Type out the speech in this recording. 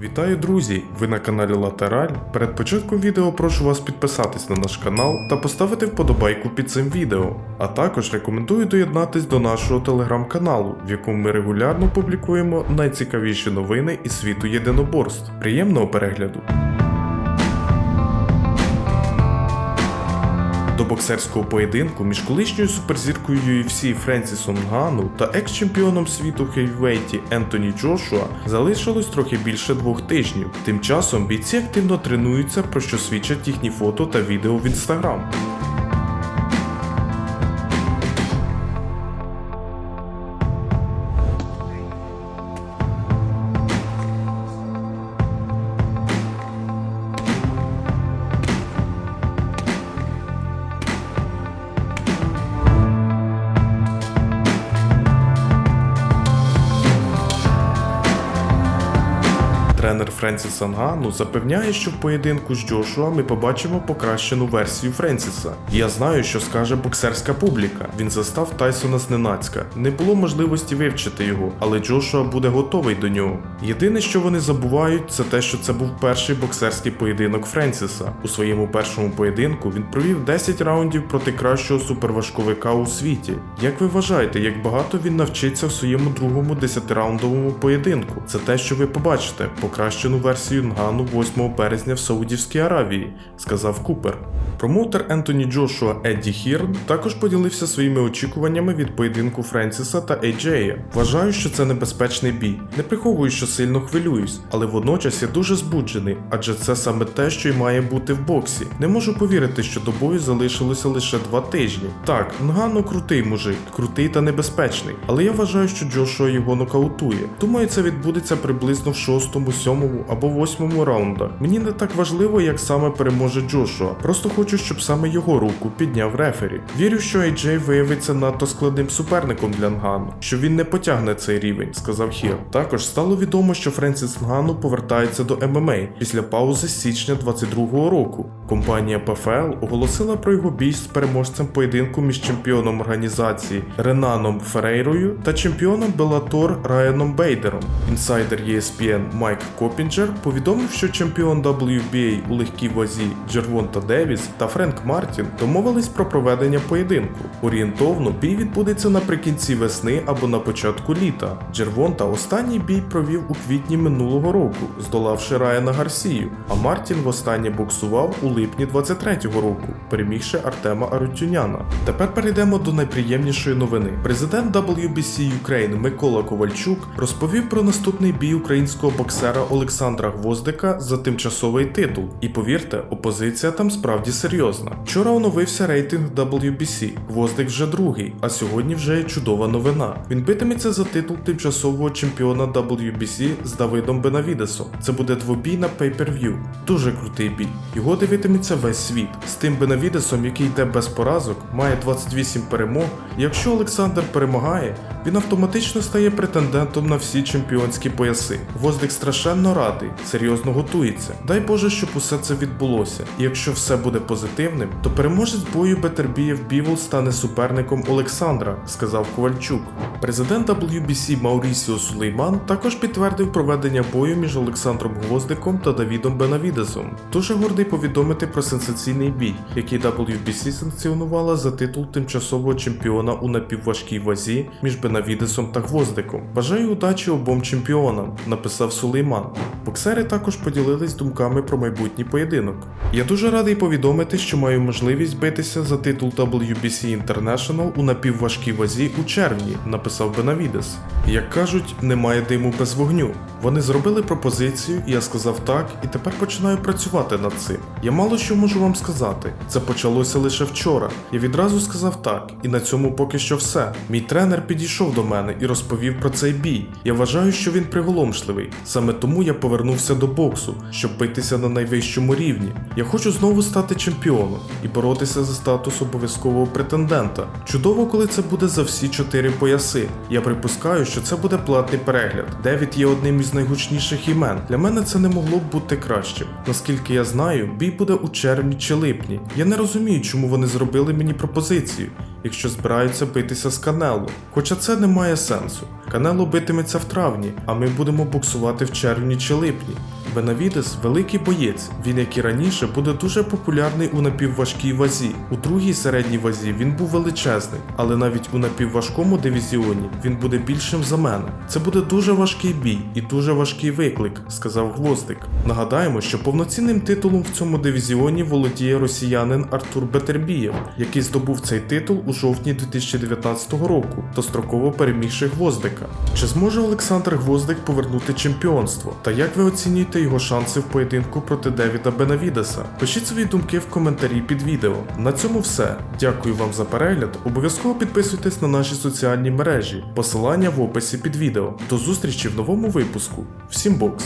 Вітаю, друзі! Ви на каналі Латераль. Перед початком відео прошу вас підписатись на наш канал та поставити вподобайку під цим відео. А також рекомендую доєднатись до нашого телеграм-каналу, в якому ми регулярно публікуємо найцікавіші новини із світу єдиноборств. Приємного перегляду! До боксерського поєдинку між колишньою суперзіркою UFC Френсісом Гану та екс-чемпіоном світу хейвейті Ентоні Джошуа залишилось трохи більше двох тижнів. Тим часом бійці активно тренуються, про що свідчать їхні фото та відео в інстаграм. Тренер Френсіса Нгану запевняє, що в поєдинку з Джошуа ми побачимо покращену версію Френсіса. Я знаю, що скаже боксерська публіка. Він застав Тайсона зненацька. Не було можливості вивчити його, але Джошуа буде готовий до нього. Єдине, що вони забувають, це те, що це був перший боксерський поєдинок Френсіса. У своєму першому поєдинку він провів 10 раундів проти кращого суперважковика у світі. Як ви вважаєте, як багато він навчиться в своєму другому 10-раундовому поєдинку? Це те, що ви побачите, покращену версію Нгану 8 березня в Саудівській Аравії, сказав Купер. Промоутер Ентоні Джошуа Едді Хірн також поділився своїми очікуваннями від поєдинку Френсіса та Ейджея. Вважаю, що це небезпечний бій. Не приховую, що сильно хвилююсь, але водночас я дуже збуджений, адже це саме те, що й має бути в боксі. Не можу повірити, що до бою залишилося лише два тижні. Так, Нгану крутий мужик, крутий та небезпечний, але я вважаю, що Джошуа його нокаутує. Думаю, це відбудеться приблизно в шостому, сьомому або восьмому раундах. Мені не так важливо, як саме переможе Джошуа. Просто хочу, щоб саме його руку підняв рефері. Вірю, що AJ виявиться надто складним суперником для Нгану, що він не потягне цей рівень, сказав Хір. Також стало відомо, що Френсіс Нгану повертається до ММА після паузи з січня 22-го року. Компанія PFL оголосила про його бій з переможцем поєдинку між чемпіоном організації Ренаном Ферейрою та чемпіоном Bellator Райаном Бейдером. Інсайдер ESPN Майк Копінджер повідомив, що чемпіон WBA у легкій вазі Джервонта Девіс та Френк Мартін домовились про проведення поєдинку. Орієнтовно бій відбудеться наприкінці весни або на початку літа. Джервонта останній бій провів у квітні минулого року, здолавши Райана Гарсію, а Мартін востаннє боксував у липні 23-го року, перемігши Артема Арутюняна. Тепер перейдемо до найприємнішої новини. Президент WBC Ukraine Микола Ковальчук розповів про наступний бій українського боксера Олександра Гвоздика за тимчасовий титул. І повірте, опозиція там справді серйозна. Вчора оновився рейтинг WBC. Гвоздик вже другий, а сьогодні вже є чудова новина. Він битиметься за титул тимчасового чемпіона WBC з Давидом Бенавідесом. Це буде двобій на pay-per-view. Дуже крутий бій. Його дивитиметься весь світ. З тим Бенавідесом, який йде без поразок, має 28 перемог. Якщо Олександр перемагає, він автоматично стає претендентом на всі чемпіонські пояси. Гвоздик страшенно радий, серйозно готується. Дай Боже, щоб усе це відбулося. І якщо все буде позитивним, то переможець бою Бетербієв Бівол стане суперником Олександра, сказав Ковальчук. Президент WBC Маурісіо Сулейман також підтвердив проведення бою між Олександром Гвоздиком та Давідом Бенавідесом. Дуже гордий повідомити про сенсаційний бій, який WBC санкціонувала за титул тимчасового чемпіона у напівважкій вазі між Бенавідесом та Гвоздиком. Бажаю удачі обом чемпіонам, написав Сулейман. Боксери також поділились думками про майбутній поєдинок. Я дуже радий повідомити, що маю можливість битися за титул WBC International у напівважкій вазі у червні, написав Бенавідес. Як кажуть, немає диму без вогню. Вони зробили пропозицію, я сказав так, і тепер починаю працювати над цим. Я мало що можу вам сказати. Це почалося лише вчора. Я відразу сказав так, і на цьому поки що все. Мій тренер підійшов до мене і розповів про цей бій. Я вважаю, що він приголомшливий. Саме тому я повернувся до боксу, щоб битися на найвищому рівні. Я хочу знову стати чемпіоном чемпіону і боротися за статус обов'язкового претендента. Чудово, коли це буде за всі чотири пояси. Я припускаю, що це буде платний перегляд. Девід є одним із найгучніших імен. Для мене це не могло б бути кращим. Наскільки я знаю, бій буде у червні чи липні. Я не розумію, чому вони зробили мені пропозицію, якщо збираються битися з Канело. Хоча це не має сенсу. Канело битиметься в травні, а ми будемо боксувати в червні чи липні. Бенавідес великий боєць. Він, як і раніше, буде дуже популярний у напівважкій вазі. У другій середній вазі він був величезний, але навіть у напівважкому дивізіоні він буде більшим за мене. Це буде дуже важкий бій і дуже важкий виклик, сказав Гвоздик. Нагадаємо, що повноцінним титулом в цьому дивізіоні володіє росіянин Артур Бетербієв, який здобув цей титул у жовтні 2019 року, достроково перемігши Гвоздика. Чи зможе Олександр Гвоздик повернути чемпіонство? Та як ви оцінюєте його шанси в поєдинку проти Девіда Бенавідеса? Пишіть свої думки в коментарі під відео. На цьому все. Дякую вам за перегляд. Обов'язково підписуйтесь на наші соціальні мережі. Посилання в описі під відео. До зустрічі в новому випуску. Всім бокс!